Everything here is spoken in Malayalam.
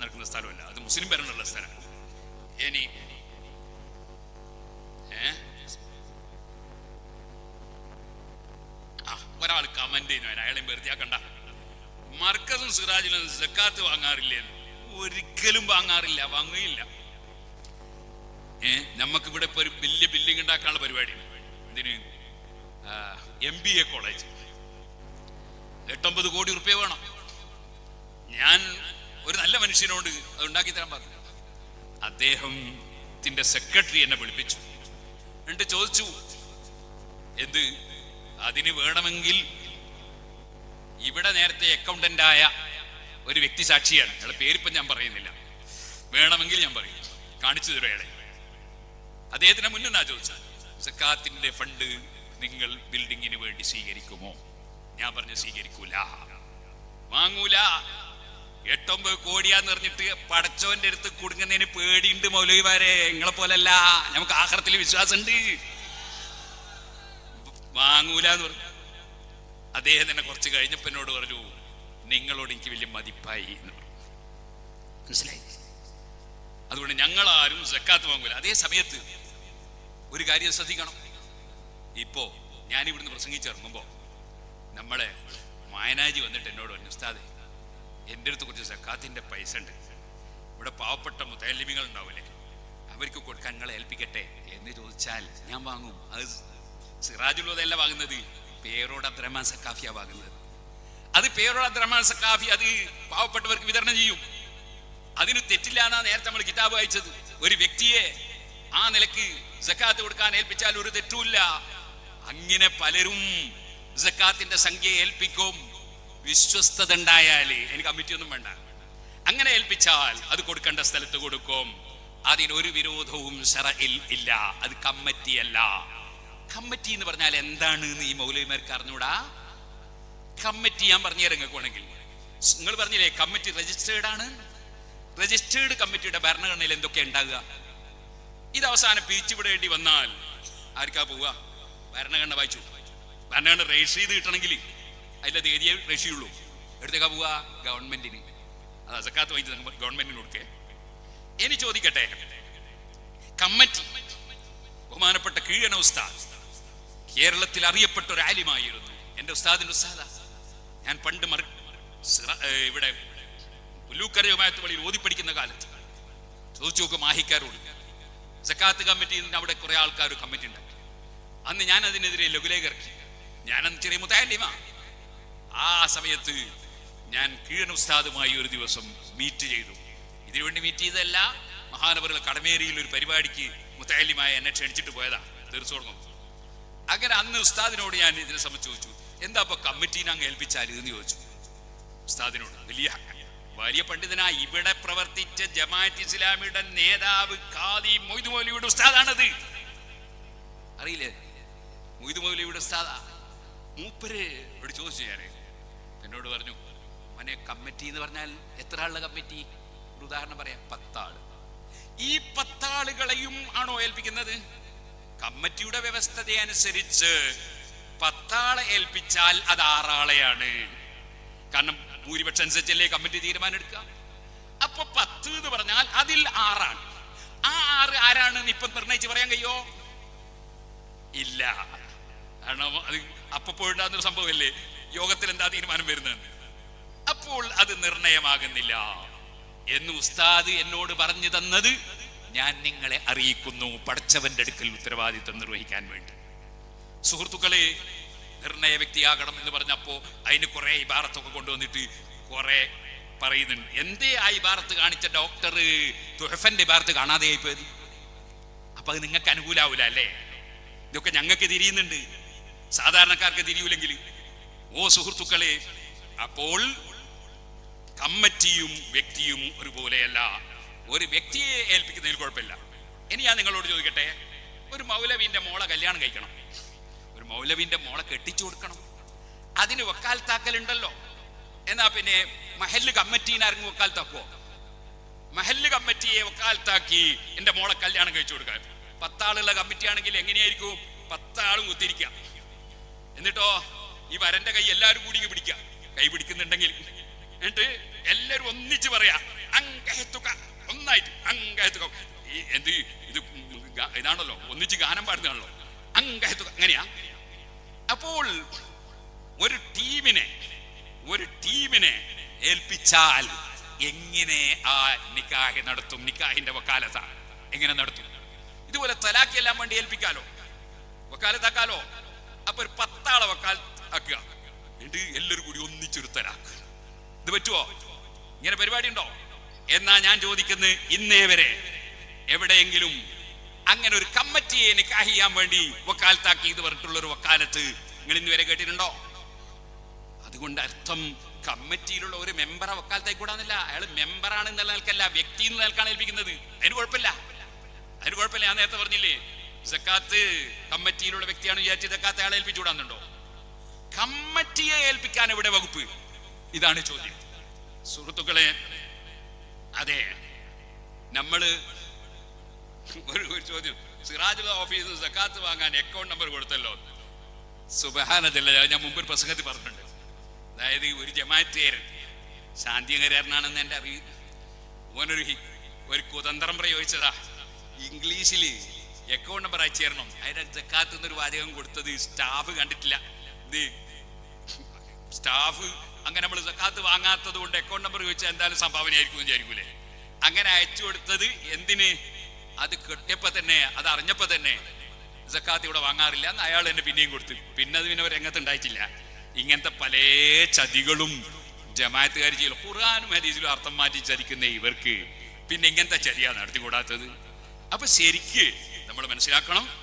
നടക്കുന്ന സ്ഥലമല്ല. അത് മുസ്ലിം ഭരണമുള്ള സ്ഥലമാണ് ഇനി ഒരാൾ കമന്റ് ചെയ്യുന്നു. അയാളെയും വെറുതെ കണ്ട മർക്കസും സിറാജിലും സക്കാത്ത് വാങ്ങാറില്ലേ ഒരിക്കലും വാങ്ങാറില്ല വാങ്ങുകയില്ല. ഏ? നമുക്കിവിടെ ഇപ്പൊ ഒരു വലിയ ബിൽഡിംഗ് ഉണ്ടാക്കാനുള്ള പരിപാടി. എന്തിന്? എം ബി എ കോളേജ് എട്ടൊമ്പത് കോടി റുപ്യ വേണം. ഞാൻ ഒരു നല്ല മനുഷ്യനോട് അത് ഉണ്ടാക്കി തരാൻ പറഞ്ഞു. അദ്ദേഹത്തിന്റെ സെക്രട്ടറി എന്നെ വിളിപ്പിച്ചു. എന്നിട്ട് ചോദിച്ചു എന്ത്? അതിന് വേണമെങ്കിൽ ഇവിടെ നേരത്തെ അക്കൗണ്ടന്റ് ആയ ഒരു വ്യക്തി സാക്ഷിയാണ്. അയാളെ പേരിപ്പം ഞാൻ പറയുന്നില്ല. വേണമെങ്കിൽ ഞാൻ പറയും. കാണിച്ചു തരും അയാളെ. അദ്ദേഹത്തിന് മുന്നേ ഞാൻ ചോദിച്ചാൽ സക്കാത്തിന്റെ ഫണ്ട് നിങ്ങൾ ബിൽഡിങ്ങിന് വേണ്ടി സ്വീകരിക്കുമോ? ഞാൻ പറഞ്ഞു സ്വീകരിക്കൂല. വാങ്ങൂല. എട്ടൊമ്പത് കോടിയാന്ന് പറഞ്ഞിട്ട് പടച്ചോന്റെ അടുത്ത് കുടുങ്ങുന്നതിന് പേടിയുണ്ട് മൗലവിമാരെ. നിങ്ങളെ പോലല്ല. നമുക്ക് ആഹാരത്തിൽ വിശ്വാസമുണ്ട്. വാങ്ങൂല എന്ന് പറഞ്ഞു. അദ്ദേഹം തന്നെ കുറച്ച് കഴിഞ്ഞപ്പോ പറഞ്ഞു നിങ്ങളോട് എനിക്ക് വലിയ മതിപ്പായി എന്ന് പറഞ്ഞു. മനസ്സിലായി? അതുകൊണ്ട് ഞങ്ങൾ ആരും സക്കാത്ത് വാങ്ങൂല. അതേ സമയത്ത് ഒരു കാര്യം ശ്രദ്ധിക്കണം. ഇപ്പോ ഞാൻ ഇവിടുന്ന് പ്രസംഗിച്ചിറങ്ങുമ്പോ നമ്മളെ മായനാജി വന്നിട്ട് എന്നോട് പറഞ്ഞു ഉസ്താദെ എന്റെ അടുത്ത് കുറച്ച് സക്കാത്തിന്റെ പൈസ ഉണ്ട്. ഇവിടെ പാവപ്പെട്ട മുതലിമികൾ ഉണ്ടാവില്ലേ അവർക്ക് കൊടുക്കാൻ നിങ്ങളെ ഏൽപ്പിക്കട്ടെ എന്ന് ചോദിച്ചാൽ ഞാൻ വാങ്ങും. അത് സിറാജുള്ളതല്ല വാങ്ങുന്നത്. പേരോട് അബ്ദുറഹ്മാൻ സക്കാഫിയ വാങ്ങുന്നത്. അത് പേരോട് അബ്ദുറഹ്മാൻ സക്കാഫി അത് പാവപ്പെട്ടവർക്ക് വിതരണം ചെയ്യും. അതിന് തെറ്റില്ല എന്നാ നേരത്തെ നമ്മൾ കിതാബ് വായിച്ചത്. ഒരു വ്യക്തിയെ ആ നിലയ്ക്ക് സക്കാത്ത് കൊടുക്കാൻ ഏൽപ്പിച്ചാൽ ഒരു തെറ്റുമില്ല. അങ്ങനെ പലരും സക്കാത്തിന്റെ സംഖ്യ ഏൽപ്പിക്കും. വിശ്വസ്തത ഉണ്ടായാലേ എനിക്ക് കമ്മിറ്റി ഒന്നും വേണ്ട. അങ്ങനെ ഏൽപ്പിച്ചാൽ അത് കൊടുക്കേണ്ട സ്ഥലത്ത് കൊടുക്കും. അതിനൊരു വിരോധവും ഷറയിൽ ഇല്ല. അത് കമ്മിറ്റിയല്ല കമ്മിറ്റി എന്ന് പറഞ്ഞാൽ എന്താണ് ഈ മൗലവിമാർക്ക് അറിഞ്ഞൂടാ? കമ്മിറ്റി ഞാൻ പറഞ്ഞു ഇറങ്ങിക്കുവാണെങ്കിൽ നിങ്ങൾ പറഞ്ഞില്ലേ കമ്മിറ്റി രജിസ്റ്റേർഡ് ആണ്? രജിസ്റ്റേർഡ് കമ്മിറ്റിയുടെ ഭരണഘടനയിൽ എന്തൊക്കെ ഉണ്ടാകുക? ഇത് അവസാനം പിരിച്ചുവിടേണ്ടി വന്നാൽ ആർക്കാ പോവുക? ഭരണഘടന വായിച്ചു. ഭരണഘടന രജിസ്റ്റർ ചെയ്ത് കിട്ടണമെങ്കിൽ അതിലെ തീയതിയെ രക്ഷയുള്ളൂ എടുത്തേക്കാ പോവുക ഗവൺമെന്റിന്. അത് അസക്കാത്ത വൈദ്യുതി ഗവൺമെന്റിന് കൊടുക്കേ ഇനി ചോദിക്കട്ടെ. കമ്മിറ്റി ബഹുമാനപ്പെട്ട കീഴന ഉസ്താദ് കേരളത്തിൽ അറിയപ്പെട്ട ഒരു ആലിമായിരുന്നു. എന്റെ ഉസ്താദിന്റെ ഉസ്താദ. ഞാൻ പണ്ട് മറി ഇവിടെ പുല്ലൂക്കരയുമായത്ത് വഴിയിൽ ഓതി പഠിക്കുന്ന കാലത്ത്. ചോദിച്ചു നോക്കും മാഹിക്കാരോട്. സക്കാത്ത് കമ്മിറ്റി അവിടെ കുറെ ആൾക്കാർ കമ്മിറ്റി ഉണ്ടാക്കി. അന്ന് ഞാൻ അതിനെതിരെ ലഘുലേഖ ഇറക്കി. ഞാനന്ന് ചെറിയ മുത്താലിമ ആ സമയത്ത് ഞാൻ കീഴൻ ഉസ്താദുമായി ഒരു ദിവസം മീറ്റ് ചെയ്തു. ഇതിനുവേണ്ടി മീറ്റ് ചെയ്തതല്ല മഹാനവറുകൾ കടമേരിയിൽ ഒരു പരിപാടിക്ക് മുത്താലിമായ എന്നെ ക്ഷണിച്ചിട്ട് പോയതാ തീർച്ചയായിട്ടും അങ്ങനെ അന്ന് ഉസ്താദിനോട് ഞാൻ ഇതിനെ സംബന്ധിച്ച് ചോദിച്ചു എന്താ അപ്പൊ കമ്മിറ്റീനെ അങ്ങ് ഏൽപ്പിച്ചാൽ എന്ന് ചോദിച്ചു. ഉസ്താദിനോട് വലിയ വലിയ പണ്ഡിതനാ ഇവിടെ പ്രവർത്തിച്ച ജമാഅത്ത് ഇസ്ലാമിയുടെ നേതാവ് ഖാദി മൊയ്തു മൗലിയുടെ ഉസ്താദാണത്. അറിയില്ലേ? മൊയ്തു മൗലിയുടെ ഉസ്താദാ. മൂപ്പര് ഇവിടെ ചോദിച്ചു ഞാൻ എന്നോട് പറഞ്ഞു മോനെ കമ്മിറ്റി എന്ന് പറഞ്ഞാൽ എത്ര ആളുടെ കമ്മിറ്റി? ഒരു ഉദാഹരണം പറയാം പത്താൾ. ഈ പത്താളുകളെയും ആണോ ഏൽപ്പിക്കുന്നത്? കമ്മിറ്റിയുടെ വ്യവസ്ഥതയനുസരിച്ച് പത്താളെ ഏൽപ്പിച്ചാൽ അത് ആറാളെയാണ്. കാരണം ഭൂരിപക്ഷം അനുസരിച്ചല്ലേ കമ്മിറ്റി തീരുമാനം എടുക്കുക അപ്പൊ പത്ത് എന്ന് പറഞ്ഞാൽ അതിൽ ആറാണ്. ആ ആറ് ആരാണ് ഇപ്പൊ നിർണയിച്ച് പറയാൻ കഴിയോ? ഇല്ല. കാരണം അത് അപ്പോഴുണ്ടാകുന്ന സംഭവമല്ലേ? യോഗത്തിൽ എന്താ തീരുമാനം വരുന്നത്? അപ്പോൾ അത് നിർണയമാകുന്നില്ല. എന്ന് ഉസ്താദ് എന്നോട് പറഞ്ഞു തന്നത് ഞാൻ നിങ്ങളെ അറിയിക്കുന്നു. പഠിച്ചവന്റെ അടുക്കൽ ഉത്തരവാദിത്വം നിർവഹിക്കാൻ വേണ്ടി. സുഹൃത്തുക്കളെ നിർണയ വ്യക്തിയാകണം എന്ന് പറഞ്ഞപ്പോ അതിന് കുറെ ഇബാറത്തൊക്കെ കൊണ്ടുവന്നിട്ട് കുറെ പറയുന്നുണ്ട്. എന്തേ ആ ഇബാറത്ത് കാണിച്ച ഡോക്ടർ തുഹഫന്റെ ഇബാറത്ത് കാണാതെ ആയിപ്പോയത് അപ്പൊ അത് നിങ്ങൾക്ക് അനുകൂലാവൂല അല്ലേ? ഇതൊക്കെ ഞങ്ങൾക്ക് തിരിയുന്നുണ്ട്. സാധാരണക്കാർക്ക് തിരിയൂലെങ്കിൽ ഓ സുഹൃത്തുക്കളെ അപ്പോൾ കമ്മിറ്റിയും വ്യക്തിയും ഒരുപോലെയല്ല. ഒരു വ്യക്തിയെ ഏൽപ്പിക്കുന്നതിൽ കുഴപ്പമില്ല. ഇനി ഞാൻ നിങ്ങളോട് ചോദിക്കട്ടെ ഒരു മൗലവിന്റെ മോളെ കല്യാണം കഴിക്കണം. ഒരു മൗലവിന്റെ മോളെ കെട്ടിച്ചു കൊടുക്കണം. അതിന് വക്കാൽത്താക്കലുണ്ടല്ലോ. എന്നാ പിന്നെ മഹല്ല് കമ്മിറ്റീനെ ആരെങ്കിലും വക്കാൽത്താക്കുവോ? മഹല്ല് കമ്മിറ്റിയെ വക്കാൽത്താക്കി എന്റെ മോളെ കല്യാണം കഴിച്ചു കൊടുക്കാൻ. പത്താളുള്ള കമ്മിറ്റി ആണെങ്കിൽ എങ്ങനെയായിരിക്കും? പത്താളും കുത്തിരിക്കാം എന്നിട്ടോ ഈ വരന്റെ കൈ എല്ലാവരും കൂടി പിടിക്കുക. കൈ പിടിക്കുന്നുണ്ടെങ്കിൽ എന്നിട്ട് എല്ലാരും ഒന്നിച്ച് പറയാ അങ്കഹത്തുക. ഒന്നായിട്ട് അങ്കഹത്തുക. ഈ എന്ത് ഇത് ഇതാണല്ലോ ഒന്നിച്ച് ഗാനം പാടുന്നതാണല്ലോ. അങ്കഹത്തുക. അങ്ങനെയാ. അപ്പോൾ ഒരു ടീമിനെ ഒരു ടീമിനെ ഏൽപ്പിച്ചാൽ എങ്ങനെ ആ നിക്കാഹ് നടത്തും? നിക്കാഹിന്റെ വക്കാലത്ത. എങ്ങനെ നടത്തും? ഇതുപോലെ തലാഖ് എല്ലാം വേണ്ടി ഏൽപ്പിക്കാലോ? വക്കാലത്താക്കാലോ? അപ്പൊ ഒരു പത്താളെ വക്കാൽ ആക്കുക. എന്നിട്ട് എല്ലാവരും കൂടി ഒന്നിച്ചൊരു തലാഖ് ഇത് പറ്റുമോ ഇങ്ങനെ പരിപാടി ഉണ്ടോ എന്നാ ഞാൻ ചോദിക്കുന്നത് ഇന്നേ വരെ എവിടെയെങ്കിലും അങ്ങനെ ഒരു കമ്മിറ്റിയെ നിക്കാഹ് ചെയ്യാൻ വേണ്ടി വക്കാലത്താക്കി ഇത് പറഞ്ഞിട്ടുള്ള ഒരു വക്കാലത്ത് നിങ്ങൾ ഇന്ന് വരെ കേട്ടിട്ടുണ്ടോ? അതുകൊണ്ട് അർത്ഥം കമ്മിറ്റിയിലുള്ള ഒരു മെമ്പറെ വക്കാലത്തായി കൂടാന്നില്ല. അയാൾ മെമ്പറാണ് എന്നുള്ള നിലക്കല്ല വ്യക്തി എന്ന നിലക്കാണ് ഏൽപ്പിക്കുന്നത്. അതിന് കുഴപ്പമില്ല. അതിന് കുഴപ്പമില്ല. ഞാൻ നേരത്തെ പറഞ്ഞില്ലേ സക്കാത്ത് കമ്മിറ്റിയിലുള്ള വ്യക്തിയാണ് വിചാരിച്ച് സക്കാത്ത് അയാളെ ഏൽപ്പിച്ചുകൂടാന്നുണ്ടോ കമ്മിറ്റിയെ ഏൽപ്പിക്കാൻ ഇവിടെ വകുപ്പ്? ഇതാണ് ചോദ്യം. സുഹൃത്തുക്കളെ അതെ നമ്മൾ ഒരു ഒരു ചോദ്യം. സിറാജ് ഓഫീസിൽ സക്കാത്ത് വാങ്ങാൻ അക്കൗണ്ട് നമ്പർ കൊടുത്തല്ലോ. സുബഹാനതല്ല ഞാൻ മുമ്പ് ഒരു പ്രസംഗത്തിൽ പറഞ്ഞിട്ടുണ്ട്. അതായത് ഒരു ജമാഅത്തുകാരൻ ശാന്തികരാരനാണെന്ന് എന്റെ അറിവ്. ഓനൊരു ഒരു കുതന്ത്രം പ്രയോഗിച്ചതാ. ഇംഗ്ലീഷിൽ അക്കൗണ്ട് നമ്പർ അയച്ചു തരണം അതിന്റെ ജക്കാത്ത് എന്നൊരു വാചകം കൊടുത്തത് സ്റ്റാഫ് കണ്ടിട്ടില്ല. സ്റ്റാഫ് അങ്ങനെ നമ്മൾ ജക്കാത്ത് വാങ്ങാത്തത് കൊണ്ട് അക്കൗണ്ട് നമ്പർ ചോദിച്ചാൽ എന്തായാലും സംഭാവന ആയിരിക്കും വിചാരിക്കൂലേ? അങ്ങനെ അയച്ചു കൊടുത്തത് എന്തിന്? അത് കിട്ടിയപ്പോ തന്നെ അത് അറിഞ്ഞപ്പോ തന്നെ. ജക്കാത്ത് ഇവിടെ വാങ്ങാറില്ല എന്ന് അയാൾ എന്നെ പിന്നെയും കൊടുത്തു. പിന്നെ അത് പിന്നെ രംഗത്ത് ഉണ്ടായിട്ടില്ല. ഇങ്ങനത്തെ പല ചതികളും ജമാഅത്തുകാർ ചെയ്യലും ഖുർആാനും ഹദീസിലും അർത്ഥം മാറ്റി ചതിക്കുന്ന ഇവർക്ക് പിന്നെ ഇങ്ങനത്തെ ചതിയാ നടത്തിക്കൂടാത്തത്. അപ്പൊ ശരിക്ക് നമ്മൾ മനസ്സിലാക്കണം.